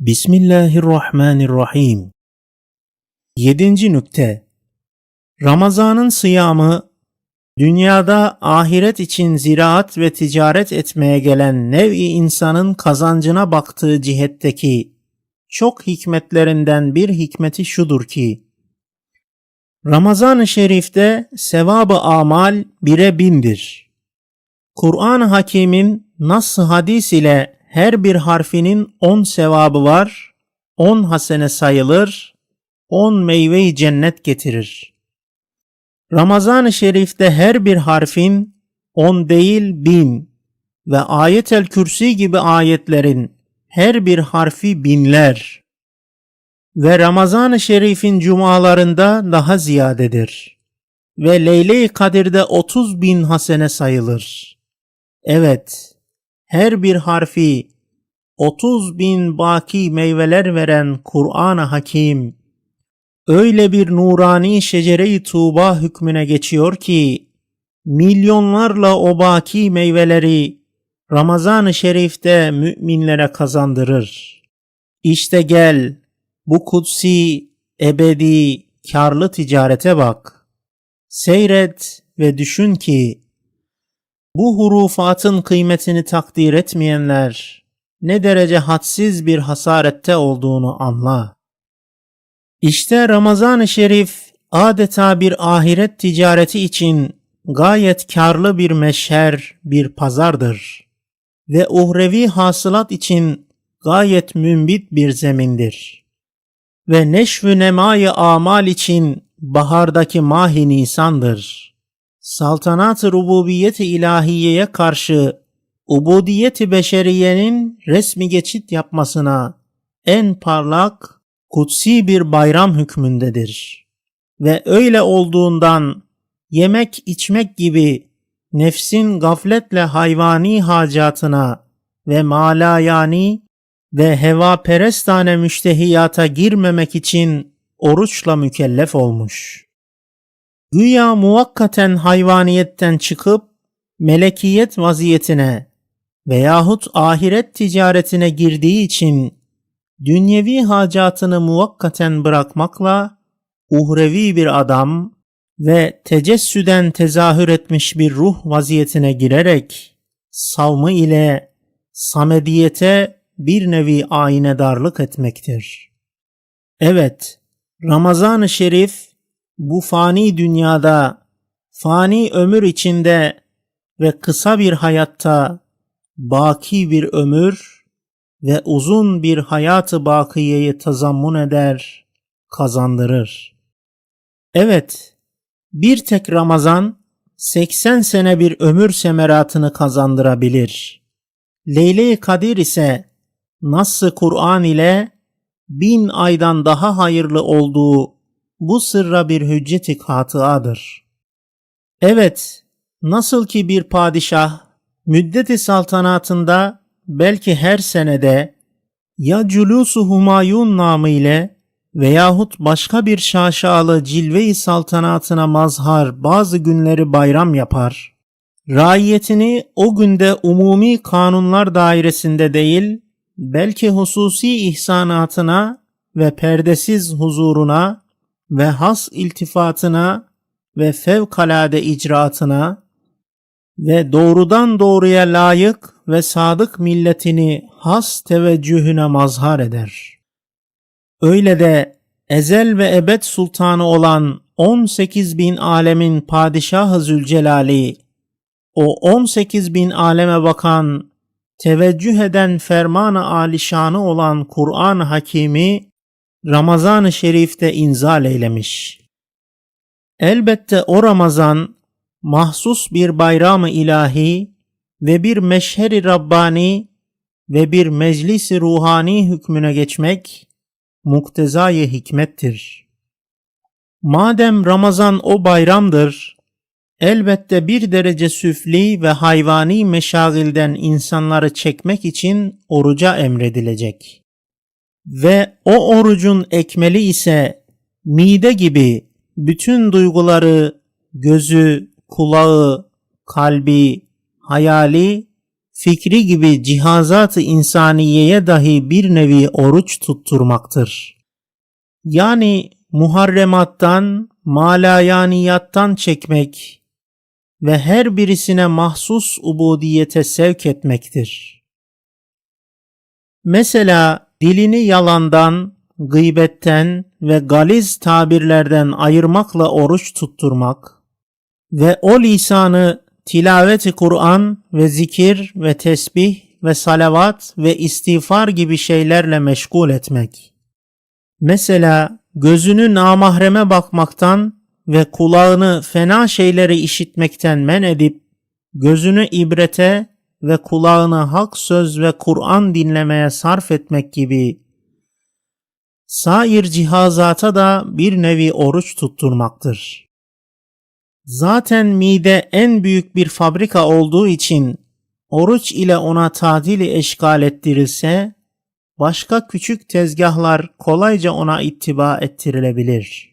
Bismillahirrahmanirrahim. Yedinci nükte. Ramazanın sıyamı, dünyada ahiret için ziraat ve ticaret etmeye gelen nevi insanın kazancına baktığı cihetteki çok hikmetlerinden bir hikmeti şudur ki, Ramazan-ı Şerif'te sevabı amal bire bindir. Kur'an-ı Hakim'in nas hadis ile her bir harfinin on sevabı var, on hasene sayılır, on meyve-i cennet getirir. Ramazan-ı Şerif'te her bir harfin on değil bin ve ayet-el kürsi gibi ayetlerin her bir harfi binler ve Ramazan-ı Şerif'in cumalarında daha ziyadedir ve Leyle-i Kadir'de 30 bin hasene sayılır. Evet, her bir harfi 30 bin baki meyveler veren Kur'an-ı Hakim öyle bir nurani şecere-i tuğba hükmüne geçiyor ki milyonlarla o baki meyveleri Ramazan-ı Şerif'te müminlere kazandırır. İşte gel bu kutsi, ebedi, karlı ticarete bak. Seyret ve düşün ki bu hurufatın kıymetini takdir etmeyenler ne derece hadsiz bir hasarette olduğunu anla. İşte Ramazan-ı Şerif adeta bir ahiret ticareti için gayet karlı bir meşher, bir pazardır ve uhrevi hasılat için gayet mümbit bir zemindir. Ve neşv-ü amal için bahardaki mahi nisandır. Saltanat-ı rububiyet-i ilahiyeye karşı ubudiyet-i beşeriyenin resmi geçit yapmasına en parlak, kutsi bir bayram hükmündedir. Ve öyle olduğundan yemek içmek gibi nefsin gafletle hayvani hacatına ve malayani ve heva perestane müştehiyata girmemek için oruçla mükellef olmuş. Güya muvakkaten hayvaniyetten çıkıp melekiyet vaziyetine veyahut ahiret ticaretine girdiği için dünyevi hacatını muvakkaten bırakmakla uhrevi bir adam ve tecessüden tezahür etmiş bir ruh vaziyetine girerek savmı ile samediyete bir nevi aynedarlık etmektir. Evet, Ramazan-ı Şerif bu fani dünyada, fani ömür içinde ve kısa bir hayatta baki bir ömür ve uzun bir hayatı bakiyeyi tazammun eder, kazandırır. Evet, bir tek Ramazan 80 sene bir ömür semeratını kazandırabilir. Leyle-i Kadir ise nasıl Kur'an ile bin aydan daha hayırlı olduğu bu sırra bir hücceti katıadır. Evet, nasıl ki bir padişah müddeti saltanatında belki her senede ya Culusu Humayun namı ile veyahut başka bir şaşalı cilve-i saltanatına mazhar bazı günleri bayram yapar. Raiyetini o günde umumi kanunlar dairesinde değil, belki hususi ihsanatına ve perdesiz huzuruna ve has iltifatına ve fevkalade icraatına ve doğrudan doğruya layık ve sadık milletini has teveccühüne mazhar eder. Öyle de ezel ve ebed sultanı olan 18 bin alemin padişahı Zülcelali, o 18 bin aleme bakan, teveccüh eden ferman-ı alişanı olan Kur'an-ı Hakimi, Ramazan-ı Şerif'te inzal eylemiş. Elbette o Ramazan mahsus bir bayram-ı ilahi ve bir meşheri Rabbani ve bir meclisi ruhani hükmüne geçmek muktezayı hikmettir. Madem Ramazan o bayramdır, elbette bir derece süfli ve hayvani meşagilden insanları çekmek için oruca emredilecek. Ve o orucun ekmeli ise mide gibi bütün duyguları, gözü, kulağı, kalbi, hayali fikri gibi cihazat-ı insaniyeye dahi bir nevi oruç tutturmaktır. Yani muharremattan, malayaniyattan çekmek ve her birisine mahsus ubudiyete sevk etmektir. Mesela dilini yalandan, gıybetten ve galiz tabirlerden ayırmakla oruç tutturmak ve o lisanı tilaveti Kur'an ve zikir ve tesbih ve salavat ve istiğfar gibi şeylerle meşgul etmek. Mesela gözünü namahreme bakmaktan ve kulağını fena şeyleri işitmekten men edip gözünü ibrete ve kulağını hak söz ve Kur'an dinlemeye sarf etmek gibi sair cihazata da bir nevi oruç tutturmaktır. Zaten mide en büyük bir fabrika olduğu için oruç ile ona tadili eşgal ettirilse başka küçük tezgahlar kolayca ona ittiba ettirilebilir.